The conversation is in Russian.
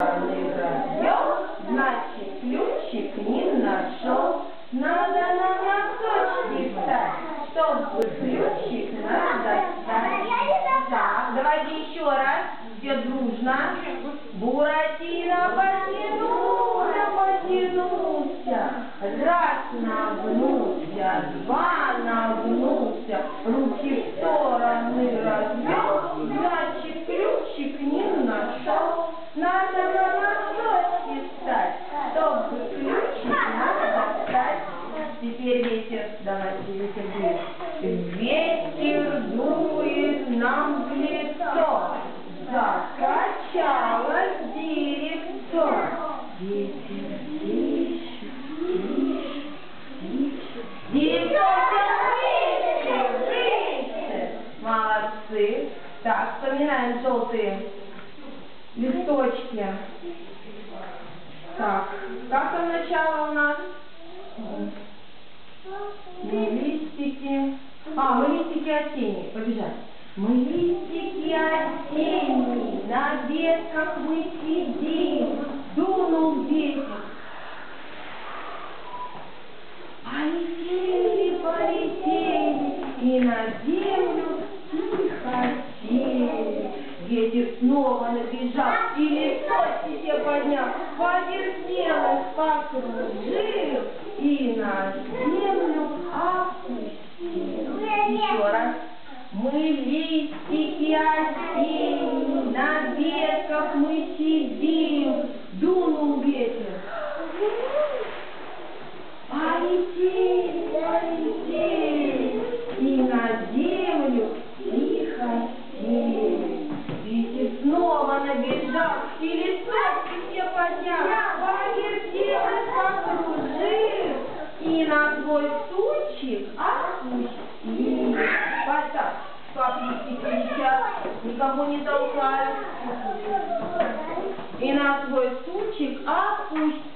развел, значит ключик не нашел. Надо нам носочки встать, чтобы ключик надо достать. Так, давайте еще раз, все дружно. Буратино потянулся, потянулся, раз нагнулся, два нагнулся, руки в стороны развел, значит ключик не нашел. Надо на носочки встать, чтобы ключик надо достать. Теперь ветер, давайте ветер дует. Ветер дует нам в лицо, закачалось деревцо. Ветер тише, тише. Деревцо все выше, выше. Молодцы. Так, вспоминаем желтые листочки. Так, как там начало у нас? А, мы листики осенние. Побежали. Мы листики осенние, на ветках мы сидим. Дунул ветер. Полетели, полетели, и на землю тихо сели. Ветер снова набежал, и листочки все поднял, повертел их, покружил, и на землю опустил. Еще раз. Мы осенние, на ветках мы сидим, дунул ветер. Полетели, полетели, и на землю тихо сели. Ветер снова набежал, и листочки все поднял, повертел и покружил, и на свой стульчик опустил. Потап, как листики летят, никого не толкают. И на свой стульчик опустил.